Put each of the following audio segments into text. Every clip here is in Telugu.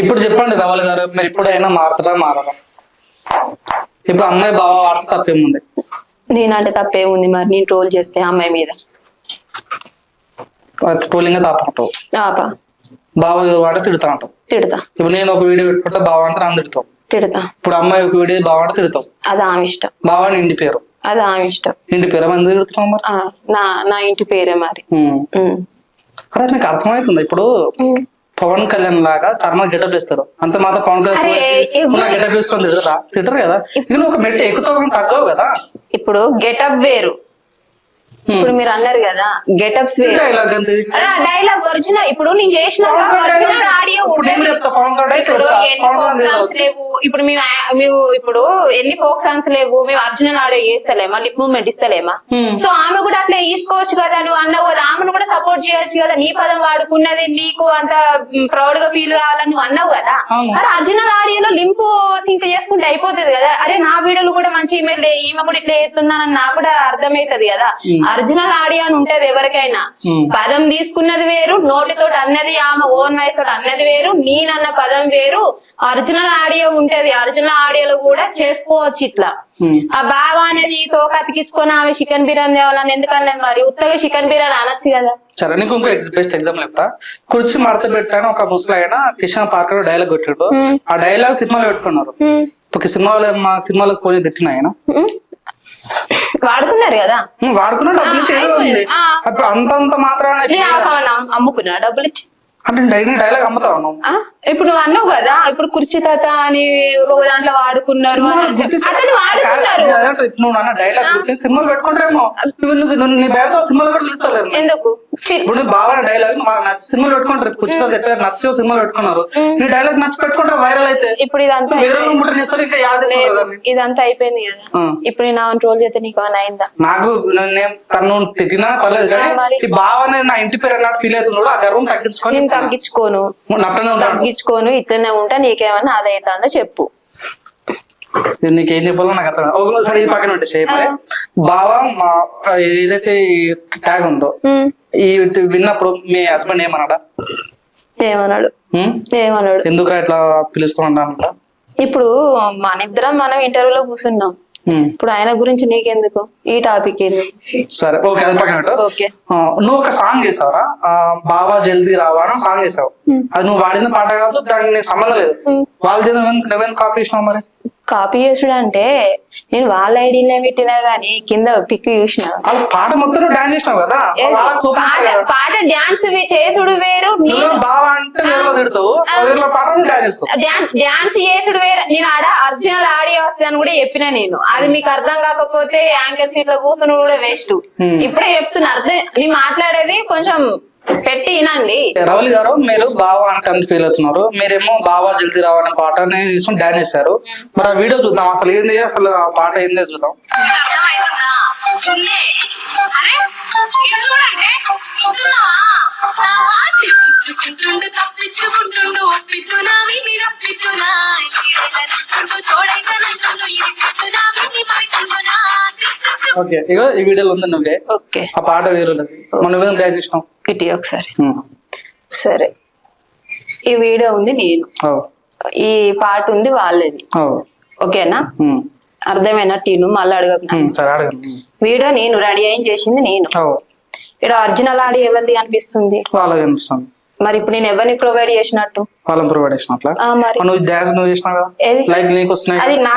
ఇప్పుడు చెప్పండి రావాలి గారు. మీరు ఇప్పుడైనా మారుతారా మారరా? ఇప్పుడు అమ్మాయి బాగా వాడితే తప్పేముంది? నేనంటే తప్పేముంది మరి? నేను ట్రోల్ చేస్తే అమ్మాయి మీద. ట్రోలింగ్ తాపంటావు. ఆపా. బావ వాడితే తిడతా అంటావు. తిడతా. ఇప్పుడు నేను ఒక వీడియో పెట్టుకుంటే బావ అంటే నన్ను తిడతావు. తిడతా. ఇప్పుడు అమ్మాయి ఒక వీడియో బావ అంటే తిడతావు. అది ఆమె ఇష్టం. బావ ఇంటి పేరు. అది ఆమె ఇష్టం. ఇంటి పేరు మంది తిడుతున్నావు మరి? నా నా ఇంటి పేరే మరి. అరే మీకు అర్థమవుతుంది? ఇప్పుడు. పవన్ కళ్యాణ్ లాగా చాలా గెటప్ ఇస్తారు అంత మాత్రం పవన్ కళ్యాణ్ గెటప్ ఇస్తుంది తిడతా తిట్టరు కదా. ఇప్పుడు ఒక మెట్టు ఎక్కుతావు తగ్గవు కదా. ఇప్పుడు గెటప్ వేరు. ఇప్పుడు మీరు అన్నారు కదా గెటప్స్ వేరు. డైలాగ్ అంతే. డైలాగ్ ఒరిజినల్ ఇప్పుడు నేను ఒరిజినల్ ఆడియో లేవు? ఇప్పుడు మేము ఇప్పుడు ఎన్ని ఫోక్ సాంగ్స్ లేవు? మేము అర్జునల్ ఆడియో చేస్తలేమా? లిప్ మూవ్మెంట్ ఇస్తలేమా? Hmm. సో ఆమె కూడా అట్లా తీసుకోవచ్చు కదా నువ్వు అన్నావు కదా. ఆమెను కూడా సపోర్ట్ చేయొచ్చు కదా. నీ పదం వాడుకున్నది నీకు అంత ప్రౌడ్గా ఫీల్ కావాలని నువ్వు అన్నావు కదా. అరే అర్జునల్ ఆడియోలో లింపు సింక్ చేసుకుంటే అయిపోతుంది కదా. అరే నా వీడియోలు కూడా మంచి ఈమెయిల్ ఈమె కూడా ఇట్లా చేస్తుందని నాకు కూడా అర్థమైతది కదా. అర్జునల్ ఆడియో అని ఉంటది ఎవరికైనా. పదం తీసుకున్నది వేరు నోటితో అన్నది ఆమె ఓన్ వాయిస్ తోటి అన్నది వేరు నేనన్న పదం వేరు ఒరిజినల్ ఆడియో ఉంటది ఒరిజినల్ ఆడియోలో కూడా చేసుకోవచ్చు ఇట్లా. ఆ బావ అనేది తోక అతికించుకొని ఆమె చికెన్ బిర్యానీ తేవాలని ఎందుకన్నది మరి ఉత్తగా చికెన్ బిర్యానీ అనొచ్చు కదా సరే నీకు ఇంకో బెస్ట్ ఎగ్జాంపుల్ చెప్తా కుర్చీ మడత పెట్టాను ఒక ముసలాయన కిషన్ పార్క్లో డైలాగ్ కొట్టాడు. ఆ డైలాగ్ సినిమాలో పెట్టుకున్నారు. ఒక సినిమాలో మా సినిమాలకు పోయి తిట్టిన ఆయన. వాడుకున్నారు కదా. వాడుకున్న డబ్బులు. అప్పుడు అంతంత అమ్ముకున్నా డబ్బులు ఇచ్చి. అంటే డైలీ డైలాగ్ అమ్ముతావు నువ్వు? ఆ? ఇప్పుడు నువ్వు అన్నావు కదా ఇప్పుడు కుర్చీ తాత అని ఒక దాంట్లో వాడుకున్నారు. అతను నువ్వు అన్న డైలాగ్ సినిమాలు పెట్టుకుంటారేమో. నీ సినిమాలు కూడా ఎందుకు? ఇప్పుడు బాగా డైలాగ్ సినిమాలు పెట్టుకుంటారు. కుర్చీతో ఎట్లా నచ్చి సినిమాలు పెట్టుకున్నారు. నీ డైలాగ్ నచ్చి పెట్టుకుంటారు వైరల్ అయితే. ఇప్పుడు ఇదంతా ఇదంతా అయిపోయింది కదా. ఇప్పుడు నేను ఆమె ట్రోల్ చేస్తే నీకు ఏమైనా అయిందా? నాకు నేను తను తిట్టినా పర్లేదు కానీ. ఈ బావ అనేది నా ఇంటి పేరు అన్నట్టు ఫీల్ అవుతుంది కూడా ఆ గర్వం తగ్గించుకొని తగ్గించుకోను. తగ్గించుకోను ఇట్లనే ఉంటా నీకేమన్నా అదైతుందో చెప్పు. ఇది నీకేం చెప్పాలో నాకు అర్థం. ఒకసారి ఈ పక్కన పెట్టేసి మరి బావ మా ఏదైతే ట్యాగ్ ఉందో. ఈ విన్నప్పుడు మీ హస్బెండ్ ఏమన్నాడా? ఏమన్నాడు? ఏమన్నాడు? ఎందుకురా ఇట్లా పిలుస్తూ ఉంటానంట ఇప్పుడు మన ఇద్దరం మనం ఇంటర్వ్యూలో కూర్చున్నాం. ఇప్పుడు ఆయన గురించి నీకెందుకు? ఈ టాపిక్ ఏంది సరే ఓకే. నువ్వు ఒక సాంగ్ చేసావరా? బావా జల్దీ రావా అని సాంగ్ చేసావు. అది నువ్వు వాడిన పాట కాదు దానికి సంబంధం లేదు. Hmm. వాళ్ళు నువ్వేం కాపీ ఇచ్చినావు మరి? కాపీ చేసుడు అంటే నేను వాళ్ళ ఐడియానే పెట్టినా గానీ కింద పిక్ చూసిన. పాట మొత్తం డాన్స్ చేసినావు కదా? పాట డాన్స్ చేసుడు వేరు బావా అంటే డాన్స్ చేసుడు వేరే. నేను ఆడ ఒరిజినల్ ఆడియో వస్తుందని కూడా చెప్పిన నేను. అది మీకు అర్థం కాకపోతే యాంకర్ సీట్లో కూర్చుని కూడా వేస్ట్. ఇప్పుడే చెప్తున్నా అర్థం నేను మాట్లాడేది కొంచెం పెట్టి వినండి. రవలి గారు మీరు బావా అంటే అంత ఫీల్ అవుతున్నారు. మీరేమో బావా జల్దీ రావా అనే పాట తీసుకుని డాన్స్ చేశారు. మరి ఆ వీడియో చూద్దాం. అసలు ఏంది? అసలు ఆ పాట ఏందో చూద్దాం. తిప్పించుకుంటుండు తప్పించుకుంటుండు ఒప్పితున్నా విని రప్పితున్నా ఇది విని తిప్పించు ఓకే ఇగో ఈ వీడియోలో ఉంది నువ్వే. ఓకే. ఆ పాట వేరే మనం డాన్స్ చేసినావు ఇటీ ఒకసారి. సరే. ఈ వీడియో ఉంది నేను. ఈ పాట ఉంది వాళ్ళది. ఓకేనా. అర్థమైనా టీను? మళ్ళీ అడగకు ఉమ్, సరే అడగండి వీడియో నేను రెడీ అయ్యి చేసింది నేను. ఇక్కడ ఒరిజినల్ ఆడి ఎవరిది అనిపిస్తుంది. మరి ఇప్పుడు నేను ఎవరిని ప్రొవైడ్ చేసినట్టు? వాళ్ళని ప్రొవైడ్ చేసినట్లా? ఆ, మరి. నువ్వు డాన్స్ నువ్వు చేసినావు కదా? ఏది? లైక్ నీకు వస్తున్నాయి అది నా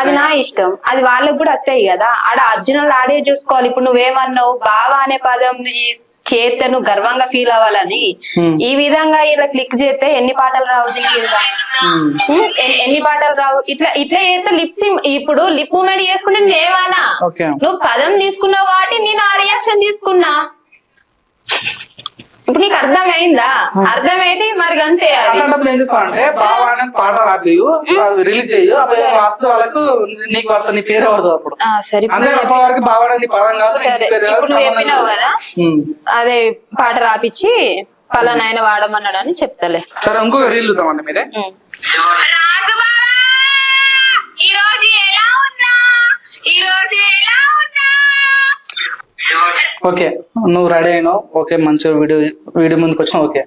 అది ఇష్టం. అది వాళ్ళకి కూడా వస్తాయి కదా? ఆడ ఒరిజినల్ ఆడే చూసుకోవాలి. ఇప్పుడు నువ్వేమన్నావు? బావా అనే పదం చేస్తే నువ్వు గర్వంగా ఫీల్ అవ్వాలని. ఈ విధంగా ఇలా క్లిక్ చేస్తే ఎన్ని పాటలు రావు ఎన్ని పాటలు రావు? ఇట్లా ఇట్లా చేస్తే లిప్స్ ఇప్పుడు లిప్ మూమెంట్ చేసుకుంటే నేనేమన్నా? ఓకే. నువ్వు పదం తీసుకున్నావు కాబట్టి నేను ఆ రియాక్షన్ తీసుకున్నా. ఇప్పుడు నీకు అర్థమైందా? అర్థమైతే మరి అంతే అది. అట్లాంటప్పుడు ఏం బావా అనే పాట రిలీజ్ చేయు వాళ్ళకు నీకు పడుతుంది నీ పేరు పడుతుంది అప్పుడు. సరే. వరకు బావా పదం కాదు సరే. ఇప్పుడు నువ్వు చెప్పినావు. కదా. అదే పాట రాపిచ్చి పలానా ఆయన వాడమన్నాడు అని చెప్తలే. సరే ఇంకొక రీల్ చూద్దామండి మీదే. ఉమ్. రాజు బావా ఈ రోజు ఎలా ఉన్నా? ఈ రోజు ఓకే నువ్వు రెడీ అయినావు. ఓకే మంచిగా వీడియో వీడియో ముందుకు వచ్చినావు. ఓకే.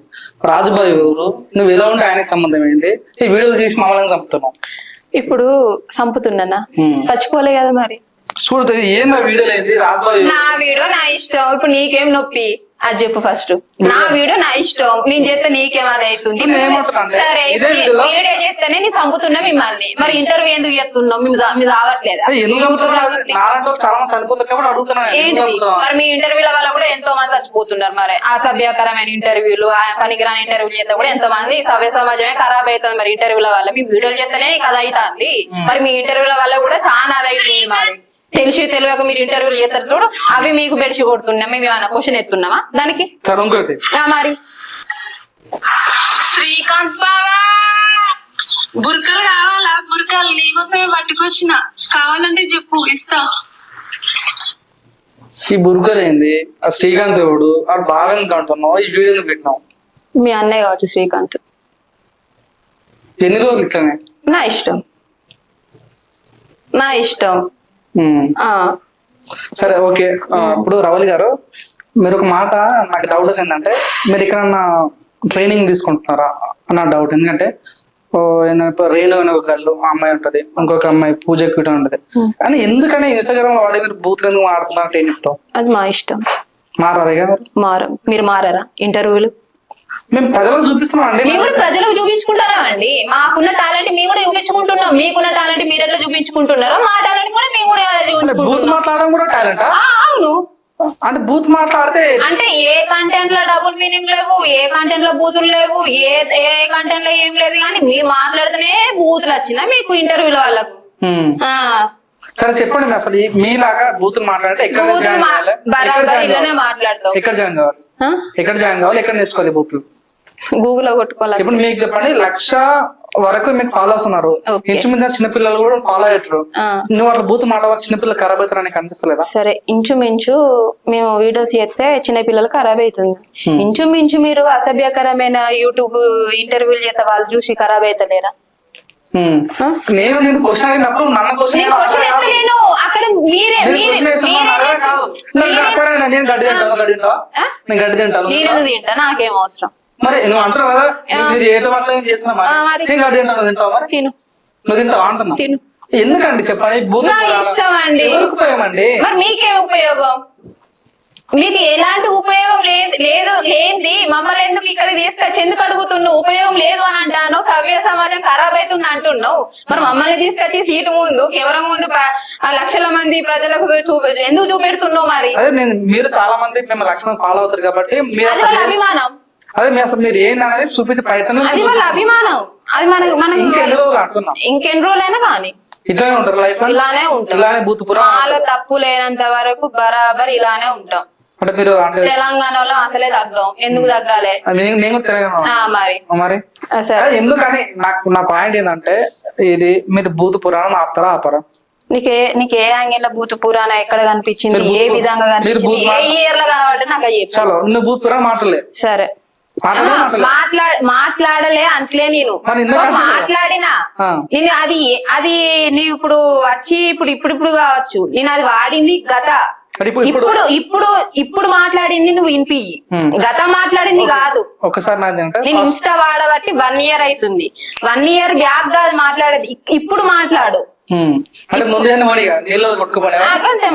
రాజుబాయి ఎవరు? నువ్వు ఎలా ఉంటే ఆయనకి సంబంధం ఏంది? ఈ వీడియోలు తీసి మమ్మల్ని చంపుతున్నావు. ఇప్పుడు సంపుతున్నానా? ఉమ్. చచ్చిపోలే కదా మరి. చూడు ఏందా వీడియోలు ఏంది రాజుబాయి నా వీడియో నా ఇష్టం. ఇప్పుడు నీకేం నొప్పి? అది చెప్పు ఫస్ట్ నా వీడియో. నా ఇష్టం. నేను చేస్తే నీకేం అది అవుతుంది? నేను సరే వీడియో చేస్తేనే నీ చంపుతున్నా మిమ్మల్ని. మరి ఇంటర్వ్యూ ఎందుకు చేస్తున్నావు? మేము రావట్లేదా చంపుతున్నావు? మరి మీ ఇంటర్వ్యూల వల్ల కూడా ఎంతో మంది చచ్చిపోతున్నారు మరి. అసభ్యకరమైన ఇంటర్వ్యూలు పనికిరాని ఇంటర్వ్యూలు చేస్తే కూడా ఎంతో మంది సభ్య సమాజమే ఖరాబ్ అవుతుంది మరి ఇంటర్వ్యూల వల్ల. మీ వీడియోలు చేస్తేనే కథ అవుతుంది. మరి మీ ఇంటర్వ్యూల వల్ల కూడా చాలా అది అవుతుంది మరి. తెలిసి తెలియక మీరు ఇంటర్వ్యూలు చేస్తారు చూడు అవి మీకు బెడిసి కొడుతున్నాం మేము ఏమైనా క్వశ్చన్ ఎత్తున్నామా? దానికి? సరే ఇంకోటి ఆ మరి. శ్రీకాంత్ బావా! బుర్కలు కావాలా? బుర్కలు నీకోసమే పట్టుకొచ్చిన. కావాలంటే చెప్పు ఇస్తా. ఈ బుర్గర్ ఏంది? ఆ శ్రీకాంత్ ఎవడు? వాడు బాగా అంటున్నావు? ఈ వీడియో పెట్టినావు? మీ అన్నయ్య కావచ్చు శ్రీకాంత్. ఎన్ని రోజులు ఇట్లనే? నా ఇష్టం. నా ఇష్టం. ఆ సరే ఓకే. ఇప్పుడు రవలి గారు మీరు ఒక మాట నాకు డౌట్ వచ్చిందంటే మీరు ఎక్కడన్నా ట్రైనింగ్ తీసుకుంటున్నారా అన్న డౌట్ ఎందుకంటే ఏంటంటే రేణు అనే ఒక గల్లు ఆ అమ్మాయి ఉంటది. ఇంకొక అమ్మాయి పూజ క్యూట్ ఉంటది. కానీ ఎందుకని ఇన్స్టాగ్రామ్లో వాడే మీరు బూతులు ఎందుకు ఏం చెప్తావు? అది మా ఇష్టం. మారారు మారం? మీరు. మారారా? ఇంటర్వ్యూలు మేము ప్రజలకు చూపిస్తున్నాం అండి మేము కూడా ప్రజలకు చూపించుకుంటున్నాం అండి. మాకున్న టాలెంట్ మేము కూడా చూపించుకుంటున్నాం. మీకున్న టాలెంట్ మీరు ఎట్లా చూపించుకుంటున్నారో మా టాలెంట్ కూడా మేము కూడా బూత్ మాట్లాడడం కూడా టాలెంట్? అవును. అంటే బూత్ మాట్లాడితే అంటే ఏ కంటెంట్లో డబుల్ మీనింగ్ లేవు ఏ కంటెంట్లో బూతులు లేవు ఏ ఏ కంటెంట్లో ఏం లేదు కానీ మీ మాట్లాడితేనే బూతులు వచ్చిందా మీకు ఇంటర్వ్యూల వాళ్ళకు. సరే చెప్పండి అసలు మీలాగా బూతులు మాట్లాడితే ఎక్కడ ఎక్కడ జాయిన్ కావాలి? మాట్లాడతాం. ఎక్కడ జాయిన్ కావాలి? ఎక్కడ నేర్చుకోవాలి బూతులు? గూగుల్లో కొట్టుకోవాలి ఇప్పుడు మీకు చెప్పండి లక్ష వరకు మీకు ఫాలోవర్స్ ఉన్నారు. ఇంచుమించు చిన్నపిల్లలు కూడా ఫాలో అయ్యారు. నువ్వు అట్లా బూత్ మాట చిన్నపిల్లలు ఖరాబ్ అవుతారు అని కనిపిస్తలేదా సరే ఇంచుమించు మేము వీడియోస్ చేస్తే చిన్న పిల్లలు ఖరాబ్ అవుతుంది. ఇంచుమించు మీరు అసభ్యకరమైన యూట్యూబ్ ఇంటర్వ్యూలు చేస్తే వాళ్ళు చూసి ఖరాబ్ అవుతలేరా? నేను నేను క్వశ్చన్ అడిగినప్పుడు నన్న క్వశ్చన్ నేను క్వశ్చన్ ఎత్తలేను. అక్కడ మీరే మీరే నేను గడ్డి తింటాను గడ్డి తింటావా? నేను గడ్డి తింటాను నేను తింటా? నాకేం అవసరం. మరి నువ్వు అంటావు కదా మీరు ఏట ఆ, మరి. నేను గడ్డి తింటాను తింటావా మరి? తిను. నువ్వు తింటావా అంటున్నా తిను. ఎందుకండి చెప్పండి ఇష్టం అండి. ఎవరికి ఉపయోగమండి మరి మీకేం ఉపయోగం? మీకు ఎలాంటి ఉపయోగం లేదు లేదు లేనిది మమ్మల్ని ఎందుకు ఇక్కడికి తీసుకొచ్చి ఎందుకు అడుగుతున్నావు? ఉపయోగం లేదు అని అంటాను సవ్య సమాజం ఖరాబ్ అవుతుంది అంటున్నావు. మరి మమ్మల్ని తీసుకొచ్చి సీటు ముందు కెమెరా ముందు లక్షల మంది ప్రజలకు చూపి ఎందుకు చూపెడుతున్నావు మరి? మీరు చాలా మంది మేము లక్ష మంది ఫాలో అవుతారు కాబట్టి వాళ్ళ అభిమానం. అదే మీ అసలు మీరు ఏంది అనేది చూపించే ప్రయత్నం అది వాళ్ళ అభిమానం. అది మనకు మనకు ఇంకెన్ని రోజులు ఆడుతున్నాం? ఇంకెన్ని రోజులైనా కానీ. ఇట్లానే ఉంటారు లైఫ్ ఇలానే ఉంటాం. ఇలానే బూతుపురం. మాలో తప్పు లేనంత వరకు బరాబర్ ఇలానే ఉంటాం. అంటే మీరు తెలంగాణలో అసలే తగ్గాం. ఎందుకు తగ్గాలి? తెలంగాణ మరి. ఎందుకని నాకు నా పాయింట్ ఏంటంటే ఇది మీరు భూత పురాణం ఆపుతారా ఆపరా? నీకే నీకే యాంగిల్లో భూత పురాణం ఎక్కడ కనిపించింది? ఏ విధంగా కనిపించింది? ఏ ఇయర్లో కనబడి నాకు చెప్పు. చలో నువ్వు భూత పురాణం మాటలే సరే. మాటలే మాటలే మాట్లాడ. మాట్లాడలే అంటలే నేను? మాట్లాడినా. నేను అది అది నీవు ఇప్పుడు వచ్చి ఇప్పుడు ఇప్పుడు ఇప్పుడు కావచ్చు. నేను అది వాడింది గత. ఇప్పుడు ఇప్పుడు ఇప్పుడు మాట్లాడింది నువ్వు వినిపి. గత మాట్లాడింది కాదు. అంటే నేను ఇన్స్టా వాడబట్టి వన్ ఇయర్ అవుతుంది వన్ ఇయర్ బ్యాక్ కాదు మాట్లాడేది. ఇప్పుడు మాట్లాడు. అంటే ముందే నీళ్ళు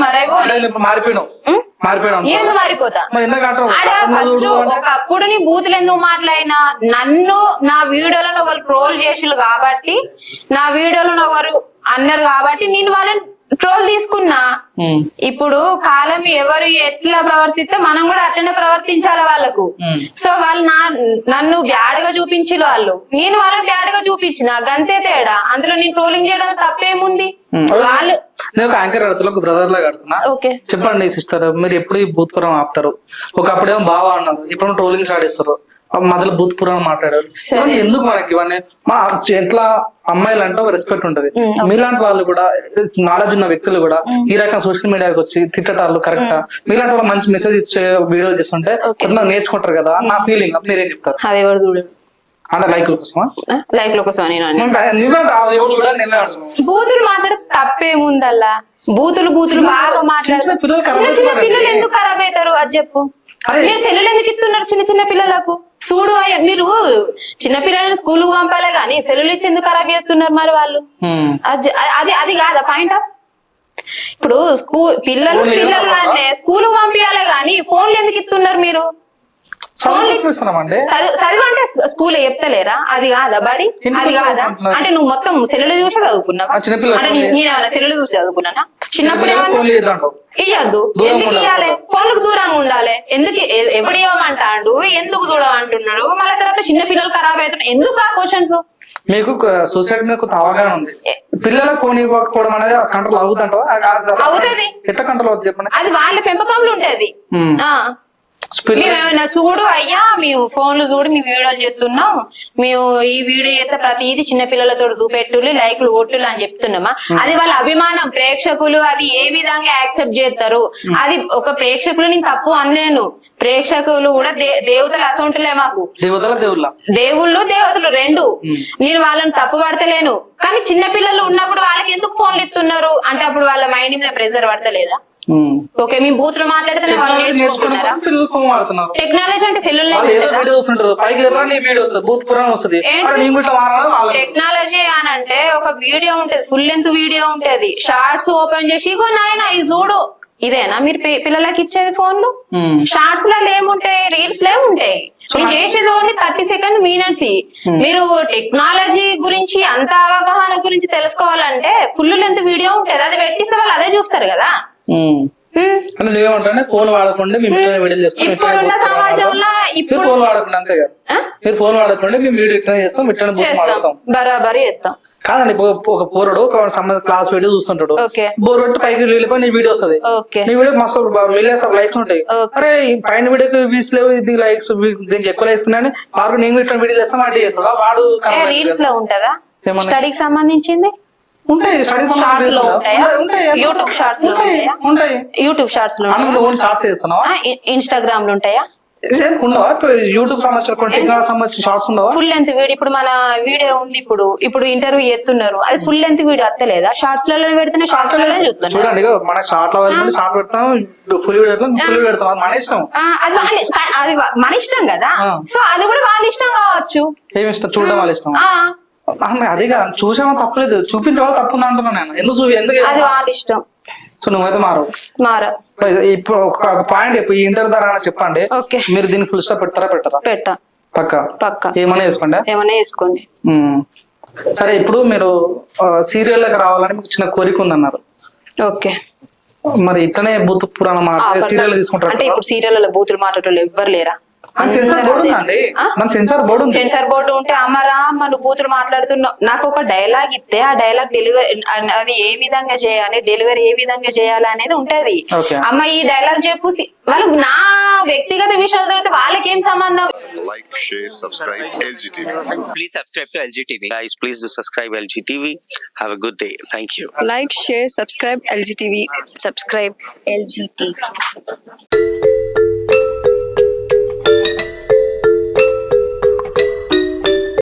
మరి మారిపోయినావు. మారిపోతా? ఫస్ట్ ఒకప్పుడు నీ బూతులు ఎందుకు మాట్లాడినా? నన్ను నా వీడియోలను ఒకరు ట్రోల్ చేసిళ్ళు కాబట్టి నా వీడియోలను ఒకరు అన్నారు కాబట్టి నేను వాళ్ళని ట్రోల్ తీసుకున్నా ఉమ్. ఇప్పుడు కాలం ఎవరు ఎట్లా ప్రవర్తిస్తే మనం కూడా అట్లనే ప్రవర్తించాలి వాళ్ళకు. ఉమ్. సో వాళ్ళు నా నన్ను బ్యాడ్గా చూపించిలు వాళ్ళు. నేను వాళ్ళని బ్యాడ్గా చూపించిన గంతే తేడా. అందులో నేను ట్రోలింగ్ చేయడం తప్పేముంది? ఉమ్. వాళ్ళు నేను ఒక యాంకర్ అడుగుతున్నా ఒక బ్రదర్ లాగా చెప్పండి సిస్టర్ మీరు ఎప్పుడు ఈ భూతపురం ఆపుతారు? ఒకప్పుడేమో బాగా అన్నారు ఇప్పుడు ట్రోలింగ్ స్టార్ట్ చేస్తారు. మొదలు భూతపురం మాట్లాడారు. సరే. ఇవన్నీ ఎందుకు మనకి ఇవన్నీ? మా ఎట్లా అమ్మాయిలు అంటే ఒక రెస్పెక్ట్ ఉంటది. మీలాంటి వాళ్ళు కూడా నాలెడ్జ్ ఉన్న వ్యక్తులు కూడా ఈ రకం సోషల్ మీడియాకి వచ్చి తిట్టటాలు కరెక్ట్ మీలాంటి వాళ్ళు మంచి మెసేజ్ ఇచ్చే వీడియోలు చేస్తుంటే కొంతమంది నేర్చుకుంటారు కదా నా ఫీలింగ్ మీరేం చెప్తారు? ఎవరు చూడు అంటే లైక్ కోసమా? కోసం బూతులు తప్పేముందల్లా బూతులు బూతులు బాగా మాట్లాడతారు చిన్న చిన్న. పిల్లలు ఎందుకు ఖరాబ్ అవుతారు? అది చెప్పు. మీరు సెల్లులు ఎందుకు ఇస్తున్నారు చిన్న చిన్న పిల్లలకు? చూడు మీరు చిన్న పిల్లల్ని స్కూల్ పంపాలే గానీ సెల్లులు ఇచ్చి ఎందుకు ఖరాబ్ చేస్తున్నారు మరి వాళ్ళు. అది అది కాదా పాయింట్ ఆఫ్? ఇప్పుడు స్కూల్ పిల్లలు పిల్లలు? కానీ స్కూల్ పంపించాలే గానీ ఫోన్లు ఎందుకు ఇస్తున్నారు మీరు? చదువు అంటే స్కూల్ చెప్తలేరా? అది కాదా బడి? అది కాదా? అంటే నువ్వు మొత్తం సెల్లులు చూసి చదువుకున్నావా? అంటే నేనేమన్నా సెల్లులు చూసి చదువుకున్నానా? చిన్నప్పుడు ఇయ్యద్దు. ఎందుకు. ఇయ్యాలి? ఫోన్లకు దూరంగా ఉండాలి. ఎందుకు ఎప్పుడు ఇవ్వమంటాడు? ఎందుకు చూడమంటున్నాడు మళ్ళీ తర్వాత చిన్న పిల్లలు ఖరాబ్ అవుతున్నారు ఎందుకు ఆ క్వశ్చన్స్ మీకు సూసైడ్ మీద కొంత అవగాహన ఉంది. పిల్లలకు ఫోన్ ఇవ్వకపోవడం అనేది కంట్రోల్ అవుతుంటావా అవుతది. ఎట్లా కంట్రోల్ అవుతుంది చెప్పండి? అది వాళ్ళ పెంపకంలో ఉంటది. మేమేమైనా చూడు అయ్యా మేము ఫోన్లు చూడు మేము వీడియోలు చేస్తున్నాం మేము ఈ వీడియో చేస్తే ప్రతిదీ చిన్న పిల్లలతో చూపెట్టులు లైక్లు ఓట్లు అని చెప్తున్నామా? అది వాళ్ళ అభిమానం. ప్రేక్షకులు అది ఏ విధంగా యాక్సెప్ట్ చేస్తారు? అది ఒక ప్రేక్షకులు నేను తప్పు అనలేను. ప్రేక్షకులు కూడా దేవతలు అసంటులే మాకు. దేవతల దేవుళ్ళ? దేవతలు రెండు. నేను వాళ్ళని తప్పు పడతలేను. కానీ చిన్న పిల్లలు ఉన్నప్పుడు వాళ్ళకి ఎందుకు ఫోన్లు ఇస్తున్నారు? అంటే అప్పుడు వాళ్ళ మైండ్ మీద ప్రెజర్ పడతలేదా. ఓకే మీ బూతులు మాట్లాడితే వాళ్ళు టెక్నాలజీ అంటే సెల్లులే పైకి వీడియో వస్తుంది. బూత్ పురాణం వస్తుంది. టెక్నాలజీ అని అంటే ఒక వీడియో ఉంటది. ఫుల్ లెంత్ వీడియో ఉంటది. షార్ట్స్ ఓపెన్ చేసి ఇగో నాయన ఇది చూడు. ఇదేనా? మీరు పిల్లలకి ఇచ్చేది ఫోన్లు. షార్ట్స్లో ఏముంటాయి రీల్స్లో ఏముంటాయి నేను చేసేది ఓన్లీ థర్టీ సెకండ్ మినిట్స్ మీరు టెక్నాలజీ గురించి అంత అవగాహన గురించి తెలుసుకోవాలంటే ఫుల్ లెంత్ వీడియో ఉంటది. అది పెట్టిస్తే వాళ్ళు అదే చూస్తారు కదా. అంటే నువ్వేమంటే ఫోన్ వాడకుండా మేము ఇట్లా వీడియోలు చేస్తాం ఇప్పుడున్న సమాజంలో. ఇప్పుడు ఫోన్ వాడకుండా అంతే కదా? ఆ? మీరు ఫోన్ వాడకుండా మేము వీడియో ఇట్లా చేస్తాం ఇట్లా బూత్ చేస్తాం. వాడతాం. బరాబరి చేస్తాం. కాదండి ఒక పోరడు ఒక సంబంధ క్లాస్ వీడియో చూస్తుంటాడు. ఓకే. బోర్ కొట్టి పైకి వెళ్ళిపోయి నీ వీడియో వస్తుంది. ఓకే. నీ వీడియో మస్తు మిలియన్స్ ఆఫ్ లైక్స్ ఉంటాయి. Okay. అరే ఈ పైన వీడియోకి వ్యూస్ లేవు ఇది లైక్స్ దీనికి ఎక్కువ లైక్స్ ఉన్నాయని వాడు నేను ఇట్లా వీడియో చేస్తాం అంటే చేస్తాడా. వాడు. రీల్స్లో ఉంటదా? ఏమన్నా? స్టడీకి సంబంధించింది? ఉంటాయి Shorts లో ఉంటాయా? YouTube Shorts లో ఉంటాయి యూట్యూబ్ షార్ట్స్లో షార్ట్స్ చేస్తున్నావా? ఇన్స్టాగ్రామ్లో ఉంటాయా? యూట్యూబ్ సంబంధించిన షార్ట్స్ ఉండవా? Full length video. ఇప్పుడు మన వీడియో ఉంది ఇప్పుడు. ఇప్పుడు ఇంటర్వ్యూ చేస్తున్నారు. అది ఫుల్ లెంత్ వీడియో అత్తలేదా? షార్ట్స్లలో పెడితేనే షార్ట్స్లలో చూడండి ఇగో మనకి షార్ట్లో వెళ్ళి షార్ట్ పెడతాం ఫుల్ వీడియో పెడతాం ఫుల్ పెడతాం. అది మన ఇష్టం. అది మన ఇష్టం కదా. సో అది కూడా వాళ్ళ ఇష్టం కావచ్చు. ఏమి ఇష్టం? చూడడం వాళ్ళ ఇష్టం అది కాదు చూసామో తప్పలేదు చూపించవాలి తప్పు ఉంది అంటున్నాను నేను. ఎందుకు చూపి ఎందుకు అది వాళ్ళ ఇష్టం. సో నువ్వైతే మారు మార. ఇప్పుడు ఒక పాయింట్ ఇప్పుడు ఈ ఇంటర్ ధర చెప్పండి. ఓకే. మీరు దీనికి ఫుల్ స్టాప్ పెడతారా పెట్టరా? పెట్ట. పక్క? పక్క. ఏమన్నా చేసుకోండి ఏమన్నా వేసుకోండి. సరే ఇప్పుడు మీరు సీరియల్లకు రావాలని మీకు చిన్న కోరిక ఉందన్నారు. ఓకే. మరి ఇట్లనే బూత్ పురాణం సీరియల్ తీసుకుంటారు అంటే ఇప్పుడు సీరియల్ బూతులు మాట్లాడేటోళ్ళు ఎవ్వరు లేరా? సెన్సార్ బోర్డు ఉందండి మన సెన్సార్ బోర్డు ఉంది సెన్సార్ బోర్డు ఉంటే అమ్మరా మన బూతులు మాట్లాడుతున్నావు నాకు ఒక డైలాగ్ ఇస్తే ఆ డైలాగ్ డెలివరీ అది ఏ విధంగా చేయాలి డెలివరీ ఏ విధంగా చేయాలి అనేది ఉంటది. అమ్మ ఈ డైలాగ్ చెప్పు వాళ్ళకు నా వ్యక్తిగత విషయాలు వాళ్ళకి ఏం సంబంధం like, share, subscribe, LGTV. Please subscribe to LG TV. Guys, please do subscribe LG TV. Have a good day. Thank you. like, share, subscribe LGTV. Subscribe LGTV.